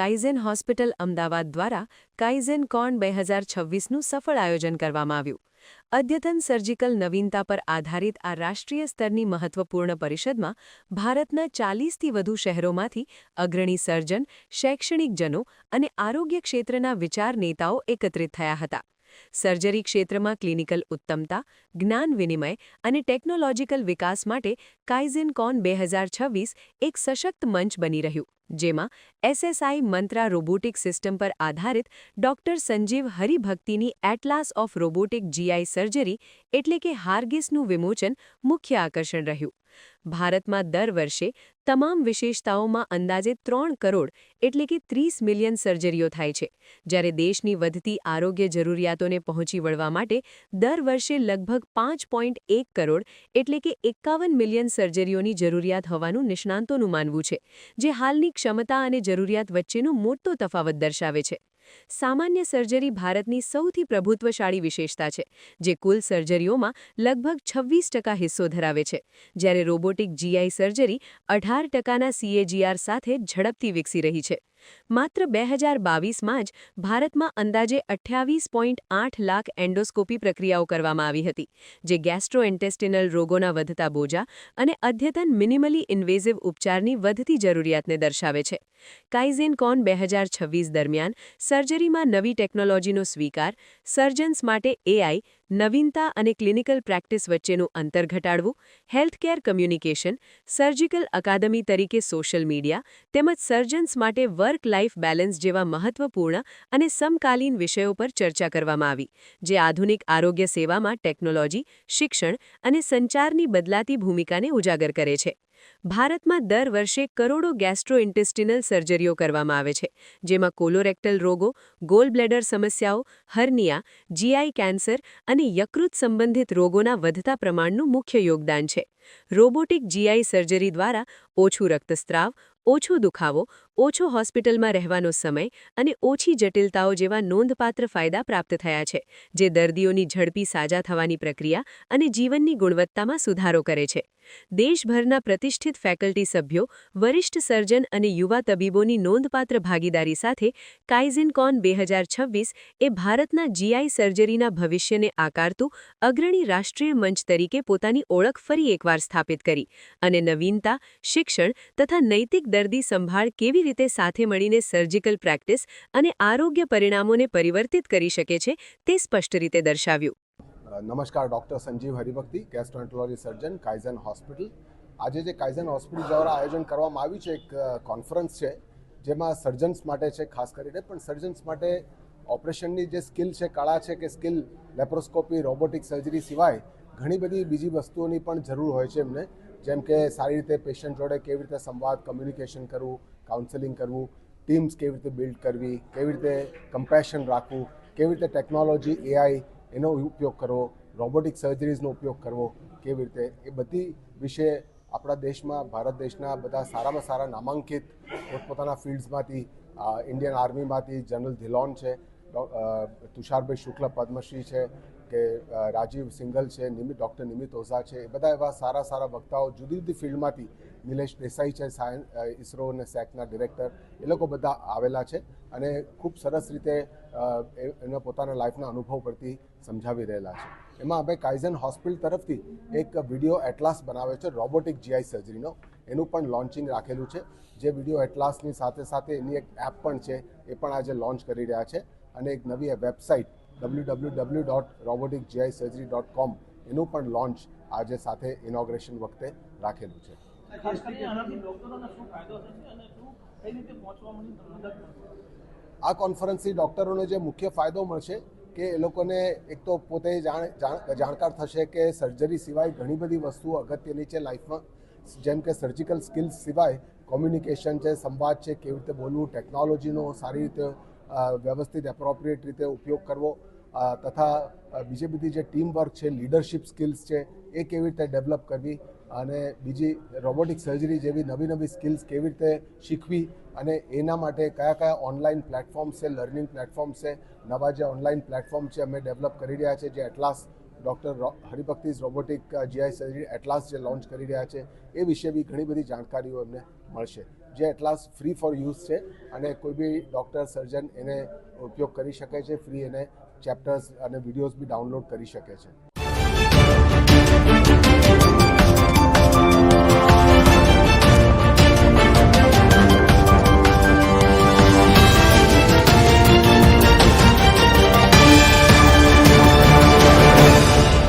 કાઇઝેન hospital Ahmedabad દ્વારા કાઇઝેન કોન બે હજાર છવ્વીસનું સફળ આયોજન કરવામાં આવ્યું. અદ્યતન સર્જિકલ નવીનતા પર આધારિત આ રાષ્ટ્રીય સ્તરની મહત્વપૂર્ણ પરિષદમાં ભારતના ચાલીસથી વધુ શહેરોમાંથી અગ્રણી સર્જન, શૈક્ષણિકજનો અને આરોગ્ય ક્ષેત્રના વિચાર નેતાઓ એકત્રિત થયા હતા. સર્જરી ક્ષેત્રમાં ક્લિનિકલ ઉત્તમતા, જ્ઞાન વિનિમય અને ટેકનોલોજીકલ વિકાસ માટે કાઇઝિનકોન બે હજાર છવ્વીસ એક સશક્ત મંચ બની રહ્યું, જેમાં એસએસઆઈ મંત્રા રોબોટિક સિસ્ટમ પર આધારિત doctor Sanjeev હરિભક્તિની atlas of robotic GI surgery એટલે કે હાર્ગિસનું વિમોચન મુખ્ય આકર્ષણ રહ્યું. ભારતમાં દર વર્ષે તમામ વિશેષતાઓમાં અંદાજે ત્રણ કરોડ એટલે કે ત્રીસ મિલિયન સર્જરીઓ થાય છે. જ્યારે દેશની વધતી આરોગ્ય જરૂરિયાતોને પહોંચી વળવા માટે દર વર્ષે લગભગ પાંચ પોઈન્ટ એક કરોડ એટલે કે એકાવન મિલિયન સર્જરીઓની જરૂરિયાત હોવાનું નિષ્ણાંતોનું માનવું છે, જે હાલની ક્ષમતા અને જરૂરિયાત વચ્ચેનો મોટો તફાવત દર્શાવે છે. સામાન્ય સર્જરી ભારતની સૌથી પ્રભુત્વશાળી વિશેષતા છે, જે કુલ સર્જરીઓમાં લગભગ છવ્વીસ હિસ્સો ધરાવે છે. જ્યારે રોબોટિક જીઆઈ સર્જરી અઢાર ટકાના સીએજીઆર સાથે ઝડપથી વિકસી રહી છે. માત્ર બે હજાર બાવીસમાં જ ભારતમાં અંદાજે અઠ્યાવીસ પોઈન્ટ આઠ લાખ એન્ડોસ્કોપી પ્રક્રિયાઓ કરવામાં આવી હતી, જે ગેસ્ટ્રોએન્ટેસ્ટિનલ રોગોના વધતા બોજા અને અદ્યતન મિનિમલી ઇન્વેઝિવ ઉપચારની વધતી જરૂરિયાતને દર્શાવે છે. કાઇઝેન કોન બે હજાર છવ્વીસ દરમિયાન સર્જરીમાં નવી ટેકનોલોજીનો સ્વીકાર, સર્જન્સ માટે એઆઈ નવીનતા અને ક્લિનિકલ પ્રેક્ટિસ વચ્ચેનું અંતર ઘટાડવું, હેલ્થકેર કમ્યુનિકેશન, સર્જિકલ અકાદમી તરીકે સોશિયલ મીડિયા તેમજ સર્જન્સ માટે વર્ક લાઇફ બેલેન્સ જેવા મહત્વપૂર્ણ અને સમકાલીન વિષયો પર ચર્ચા કરવામાં આવી, જે આધુનિક આરોગ્ય સેવામાં ટેકનોલોજી, શિક્ષણ અને સંચારની બદલાતી ભૂમિકાને ઉજાગર કરે છે. ભારતમાં દર વર્ષે કરોડો ગેસ્ટ્રોઇન્ટેસ્ટિનલ સર્જરીઓ કરવામાં આવે છે, જેમાં કોલોરેક્ટલ રોગો, ગોલબ્લેડર સમસ્યાઓ, હર્નિયા, જીઆઈ કેન્સર અને યકૃત સંબંધિત રોગોના વધતા પ્રમાણનું મુખ્ય યોગદાન છે. રોબોટિક જીઆઈ સર્જરી દ્વારા ઓછું રક્તસ્ત્રાવ ઓછો દુખાવો, ઓછો હોસ્પિટલમાં રહેવાનો સમય અને ઓછી જટિલતાઓ જેવા નોંધપાત્ર ફાયદા પ્રાપ્ત થયા છે, જે દર્દીઓની ઝડપી સાજા થવાની પ્રક્રિયા અને જીવનની ગુણવત્તામાં સુધારો કરે છે. દેશભરના પ્રતિષ્ઠિત ફેકલ્ટી સભ્યો, વરિષ્ઠ સર્જન અને યુવા તબીબોની નોંધપાત્ર ભાગીદારી સાથે કાઇઝિનકોન બે એ ભારતના જીઆઈ સર્જરીના ભવિષ્યને આકારતું અગ્રણી રાષ્ટ્રીય મંચ તરીકે પોતાની ઓળખ ફરી એકવાર સ્થાપિત કરી અને નવીનતા, શિક્ષણ તથા નૈતિક દર્દી સંભાળ કેવી રીતે સાથે મળીને સર્જિકલ પ્રેક્ટિસ અને આરોગ્ય પરિણામોને પરિવર્તિત કરી શકે છે તે સ્પષ્ટ રીતે દર્શાવ્યું. નમસ્કાર doctor Sanjeev Haribhakti gastroenterology surgeon Kaizen hospital આજે જે કાઇઝન હોસ્પિટલ દ્વારા આયોજન કરવામાં આવ્યું છે, એક કોન્ફરન્સ છે, જેમાં સર્જન્સ માટે છે, ખાસ કરીને, પણ સર્જન્સ માટે ઓપરેશનની જે સ્કિલ છે, કળા છે કે સ્કિલ લેપ્રોસ્કોપી, રોબોટિક સર્જરી સિવાય ઘણી બધી બીજી વસ્તુઓની પણ જરૂર હોય છે એમને. જેમ કે સારી રીતે પેશન્ટ જોડે કેવી રીતે સંવાદ કમ્યુનિકેશન કરવું કાઉન્સેલિંગ કરવું ટીમ્સ કેવી રીતે બિલ્ડ કરવી, કેવી રીતે કમ્પેશન રાખવું, કેવી રીતે ટેકનોલોજી એઆઈ એનો ઉપયોગ કરવો રોબોટિક સર્જરીઝનો ઉપયોગ કરવો, કેવી રીતે એ બધી વિશે આપણા દેશમાં, ભારત દેશના બધા સારામાં સારા નામાંકિત પોતપોતાના ફિલ્ડ્સમાંથી ઇન્ડિયન આર્મીમાંથી જનરલ ધીલોન છે તુષારભાઈ શુક્લ પદ્મશ્રી છે, કે રાજીવ સિંગલ છે નિમિત ડૉક્ટર નિમિત ઓઝા છે, એ બધા એવા સારા સારા વક્તાઓ જુદી જુદી ફિલ્ડમાંથી નિલેશ દેસાઈ છે સાયન્સ ઇસરો અને સેકના ડિરેક્ટર, એ લોકો બધા આવેલા છે અને ખૂબ સરસ રીતે એના પોતાના લાઈફના અનુભવ પરથી સમજાવી રહેલા છે. એમાં અમે કાઇઝન હોસ્પિટલ તરફથી એક વીડિયો એટલાસ બનાવે છે, રોબોટિક જીઆઈ સર્જરીનો. એનું પણ લોન્ચિંગ રાખેલું છે. જે વીડિયો એટલાસની સાથે સાથે એની એક એપ પણ છે, એ પણ આજે લોન્ચ કરી રહ્યા છે. અને એક નવી website W W W dot robotic GI surgery dot com એનું પણ લોન્ચ આજે સાથે ઇનોગ્રેશન વખતે રાખેલું છે આ કોન્ફરન્સથી ડૉક્ટરોને જે મુખ્ય ફાયદો મળશે કે એ લોકોને એક તો પોતે જાણકાર થશે કે સર્જરી સિવાય ઘણી બધી વસ્તુઓ અગત્યની છે લાઈફમાં. જેમ કે સર્જિકલ સ્કિલ્સ સિવાય કોમ્યુનિકેશન છે સંવાદ છે કેવી રીતે બોલવું ટેકનોલોજીનો સારી રીતે વ્યવસ્થિત એપ્રોપ્રિએટ રીતે ઉપયોગ કરવો તથા બીજી બધી જે ટીમ વર્ક છે લીડરશિપ સ્કિલ્સ છે, એ કેવી રીતે ડેવલપ કરવી અને બીજી રોબોટિક સર્જરી જેવી નવી નવી સ્કિલ્સ કેવી રીતે શીખવી અને એના માટે કયા કયા ઓનલાઈન પ્લેટફોર્મ છે લર્નિંગ પ્લેટફોર્મ છે, નવા જે ઓનલાઈન પ્લેટફોર્મ છે અમે ડેવલપ કરી રહ્યા છે, જે એટલાસ ડૉક્ટર હરિભક્તિસ રોબોટિક જીઆઈ સર્જરી એટલાસ જે લોન્ચ કરી રહ્યા છે, એ વિશે બી ઘણી બધી જાણકારીઓ એમને મળશે. જે એટલાસ ફ્રી ફોર યુઝ છે અને કોઈ બી ડૉક્ટર સર્જન એને ઉપયોગ કરી શકે છે ફ્રી એને ચેપ્ટર્સ અને વિડીયોઝ બી ડાઉનલોડ કરી શકે છે.